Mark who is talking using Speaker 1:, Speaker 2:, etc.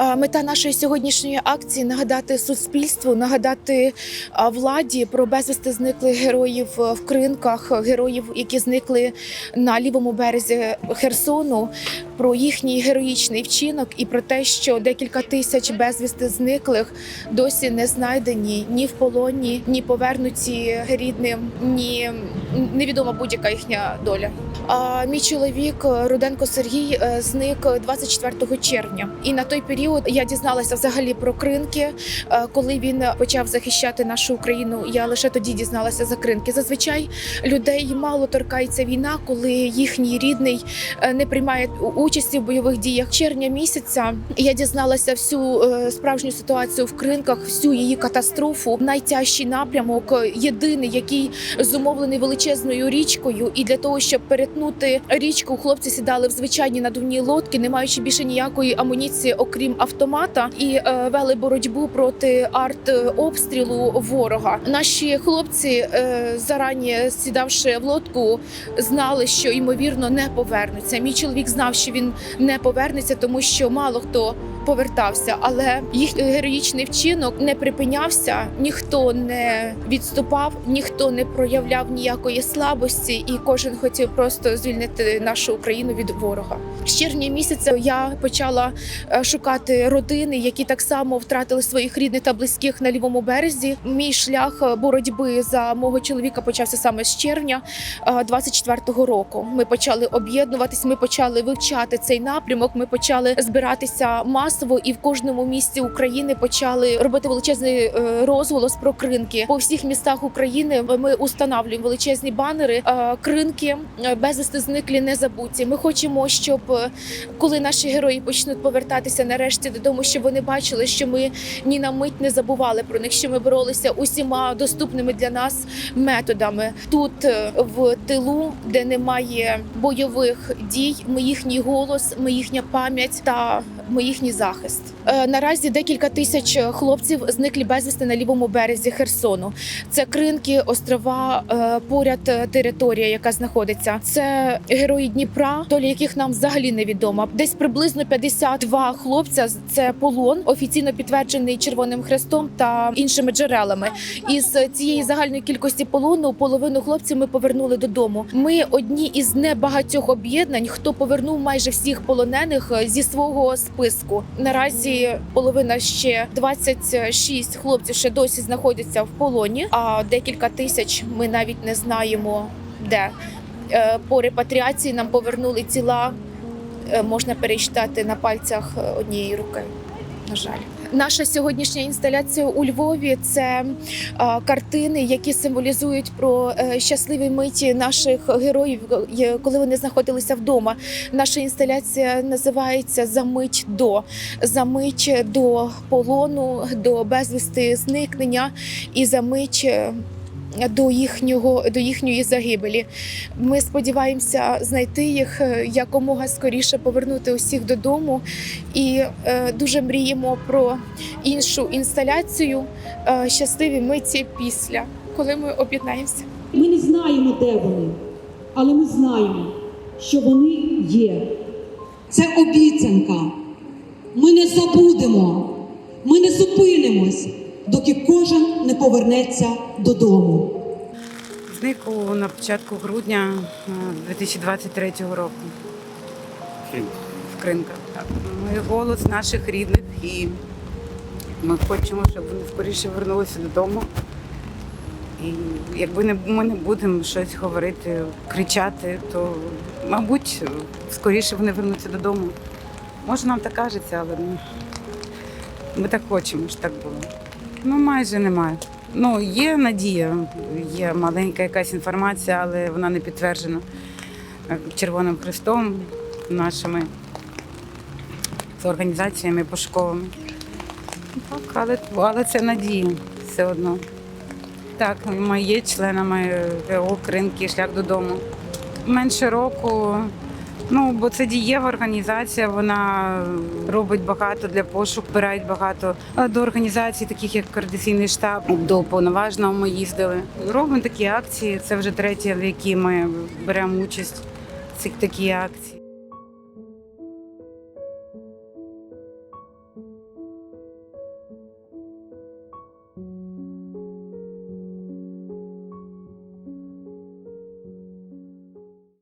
Speaker 1: Мета нашої сьогоднішньої акції нагадати суспільству, нагадати владі про безвісти зниклих героїв е, в кринках, героїв, які зникли на лівому березі Херсону, про їхній героїчний вчинок і про те, що декілька тисяч безвісти зниклих досі не знайдені ні в полоні, ні повернуті рідним, ні невідома будь-яка їхня доля. А мій чоловік е, Руденко Сергій е, зник 24 червня, і на той період я дізналася взагалі про кринки. Е, Коли він почав захищати нашу Україну, я лише тоді дізналася за кринки. Зазвичай людей мало торкається війна, коли їхній рідний не приймає участі в бойових діях. Червня місяця я дізналася всю справжню ситуацію в кринках, всю її катастрофу. Найтяжчий напрямок, єдиний, який зумовлений величезною річкою, і для того, щоб перетнути річку, хлопці сідали в звичайні надувні лодки, не маючи більше ніякої амуніції, окрім автомата, і е, вели боротьбу проти артобстрілу ворога. Наші хлопці, е, зарані сідавши в лодку, знали, що ймовірно не повернуться. Мій чоловік знав, що він не повернеться, тому що мало хто повертався, але їх героїчний вчинок не припинявся, ніхто не відступав, ніхто не проявляв ніякої слабості, і кожен хотів просто звільнити нашу Україну від ворога. З червня місяця я почала е, шукати родини, які так само втратили своїх рідних та близьких на лівому березі. Мій шлях е, боротьби за мого чоловіка почався саме з червня е, 24-го року. Ми почали об'єднуватись, ми почали вивчати цей напрямок. Ми почали збиратися масово, і в кожному місті України почали робити величезний е, розголос про кринки по всіх містах України. Ми установлюємо величезні банери. е, Кринки е, безвісти зниклі, не забуті. Ми хочемо, щоб коли наші герої почнуть повертатися нарешті додому, щоб вони бачили, що ми ні на мить не забували про них, що ми боролися усіма доступними для нас методами. Тут в тилу, де немає бойових дій, ми їхній голос, ми їхня пам'ять та ми їхній захист. Е, Наразі декілька тисяч хлопців зниклі безвісти на лівому березі Херсону. Це кринки, острова, е, поряд е, територія, яка знаходиться. Це герої Дніпра, доля яких нам взагалі невідома. Десь приблизно 52 хлопця. Це полон, офіційно підтверджений Червоним Хрестом та іншими джерелами. Із цієї загальної кількості полону половину хлопців ми повернули додому. Ми одні із небагатьох об'єднань, хто повернув майже всіх полонених зі свого списку. Наразі половина ще 26 хлопців ще досі знаходяться в полоні, а декілька тисяч ми навіть не знаємо де. Е, По репатріації нам повернули тіла. е, Можна перечитати на пальцях е, однієї руки. На жаль, наша сьогоднішня інсталяція у Львові це е, картини, які символізують про е, щасливі миті наших героїв, е, коли вони знаходилися вдома. Наша інсталяція називається За мить до за мить до полону, до безвісти зникнення і за мить. До їхнього до їхньої загибелі. Ми сподіваємося знайти їх е, якомога скоріше повернути усіх додому, і е, дуже мріємо про іншу інсталяцію е, щасливі миті після, коли ми об'єднаємося.
Speaker 2: Ми не знаємо, де вони, але ми знаємо, що вони є.
Speaker 3: Це обіцянка. Ми не забудемо, ми не зупинимось, доки кожен не повернеться додому.
Speaker 4: Зник у- на початку грудня е, 2023 року в Кринках. Так. Ми голос наших рідних і ми хочемо, щоб вони скоріше вернулися додому. І якби не, ми не будемо щось говорити, кричати, то, мабуть, скоріше вони вернуться додому. Може, нам так кажеться, але ми так хочемо, щоб так було. Ну, майже немає. Ну, є надія, є маленька якась інформація, але вона не підтверджена е, Червоним Хрестом, нашими організаціями пошуковими. Так, але, але це надія все одно. Так, ми є членами ГО Кринки Шлях додому. Менше року. Ну, бо це дієва організація, вона робить багато для пошуку, збирають багато до організацій, таких як координаційний штаб, до повноважного ми їздили. Робимо такі акції. Це вже третє, в якій ми беремо участь в цих такі акції.